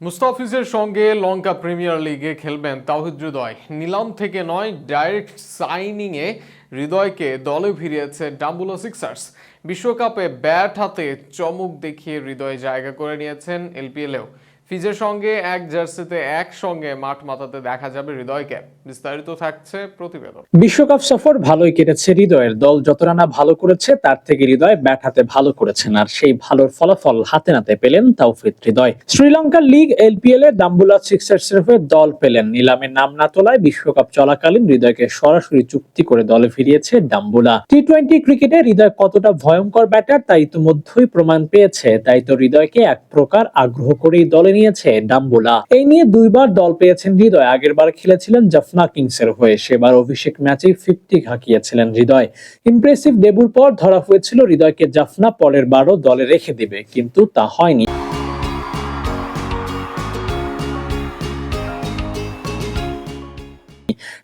মুস্তাফিজের সঙ্গে লঙ্কা প্রিমিয়ার লিগে খেলবেন তাহিদ্রুদয় নিলাম থেকে নয় ডাইরেক্ট সাইনিংয়ে হৃদয়কে দলে ভিড়িয়েছে ডাম্বুলো সিক্সার্স। বিশ্বকাপে ব্যাট হাতে চমক দেখিয়ে হৃদয় জায়গা করে নিয়েছেন এলপিএলেও ফিজের সঙ্গে এক জার্সিতে একসঙ্গে মাঠ মাতাতে দেখা যাবে হৃদয়কে। বিস্তারিত থাকছে প্রতিবেদন। বিশ্বকাপ সফর ভালোই কেটেছে হৃদয়ের দল। যত রানা ভালো করেছে, তার থেকে হৃদয় ব্যাট হাতে ভালো করেছেন আর সেই ভালোর ফলাফল হাতে নাতে পেলেন তাওফিদ হৃদয়। শ্রীলঙ্কার লিগ এলপিএল এ দাম্বুলা সিক্সার্স হয়ে দল পেলেন। নিলামে নাম না তোলায় বিশ্বকাপ চলাকালীন হৃদয়কে সরাসরি চুক্তি করে দলে ফিরিয়েছে ডাম্বুলা টি টোয়েন্টি ক্রিকেটে হৃদয় কতটা ভয়ঙ্কর ব্যাটার, তা ইতিমধ্যেই প্রমাণ পেয়েছে। তাই তো হৃদয়কে এক প্রকার আগ্রহ করেই দলে নিয়েছে ডাম্বুলা। এই নিয়ে দুইবার দল পেয়েছেন হৃদয়। আগেরবার খেলেছিলেন জাফনা কিংস এর হয়ে। সেবার অভিষেক ম্যাচে ফিফটি হাঁকিয়েছিলেন হৃদয়। ইমপ্রেসিভ ডেবুর পর ধরা হয়েছিল হৃদয়কে জাফনা পরের বারও দলে রেখে দিবে। কিন্তু তা হয়নি।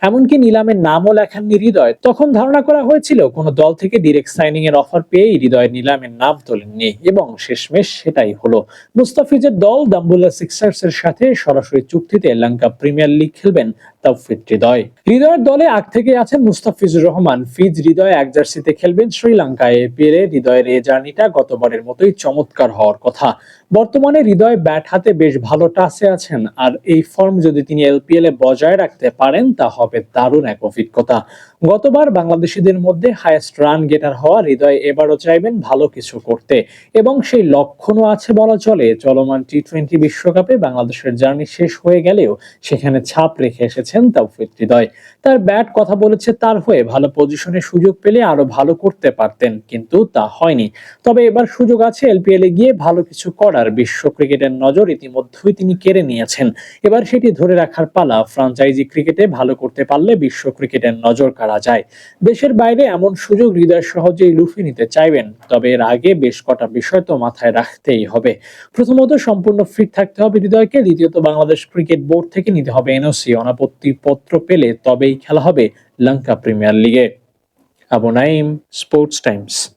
এমনকি নিলামের নামও লেখাননি হৃদয়। তখন ধারণা করা হয়েছিল, কোনো দল থেকে ডিরেক্ট সাইনিং এর অফার পেয়েই হৃদয় নিলামের নাম তোলেননি। এবং শেষমেশ সেটাই হলো। মুস্তাফিজের দল দাম্বুল্লা সিক্সার্স এর সাথে সরাসরি চুক্তিতে লঙ্কা প্রিমিয়ার লিগ খেলবেন তাওফিদ হৃদয়। হৃদয়ের দলে আগ থেকে আছেন মুস্তাফিজুর রহমান। ফিজ হৃদয় এক জার্সিতে খেলবেন শ্রীলঙ্কায়। এপিএল হৃদয়ের এই জার্নিটা গতবারের মতোই চমৎকার হওয়ার কথা। বর্তমানে হৃদয় ব্যাট হাতে বেশ ভালো টাসে আছেন। আর এই ফর্ম যদি তিনি এলপিএল এ বজায় রাখতে পারেন, তা হবে দারুণ এক অভিজ্ঞতা। গতবার বাংলাদেশিদের মধ্যে হায়েস্ট রান গেটার হওয়া হৃদয় এবারও চাইবেন ভালো কিছু করতে। এবং সেই লক্ষণও আছে বলা চলে। চলমান টি টোয়েন্টি বিশ্বকাপে বাংলাদেশের জার্নি শেষ হয়ে গেলেও সেখানে ছাপ রেখে এসেছেন তাওফিক হৃদয়। তার ব্যাট কথা বলেছে, তার হয়ে ভালো পজিশনে সুযোগ পেলে আরও ভালো করতে পারতেন, কিন্তু তা হয়নি। তবে এবার সুযোগ আছে এলপিএল গিয়ে ভালো কিছু করার। বিশ্ব ক্রিকেটের নজর ইতিমধ্যেই তিনি কেড়ে নিয়েছেন। এবার সেটি ধরে রাখার পালা ফ্রাঞ্চাইজি ক্রিকেটে ভালো করতে পারলে বিশ্ব ক্রিকেটের নজর কাড়া যায়। দেশের বাইরে এমন সুযোগ হৃদয় সহজেই লুফে নিতে চাইবেন, তবে এর আগে বেশ কটা বিষয় তো মাথায় রাখতেই হবে। প্রথমত, সম্পূর্ণ ফিট থাকতে হবে হৃদয়কে, দ্বিতীয়ত, বাংলাদেশ ক্রিকেট বোর্ড থেকে নিতে হবে এনওসি অনাপত্তি। পত্র পেলে তবেই খেলা হবে লঙ্কা প্রিমিয়ার লিগে। Abu Nayeem Sports Times.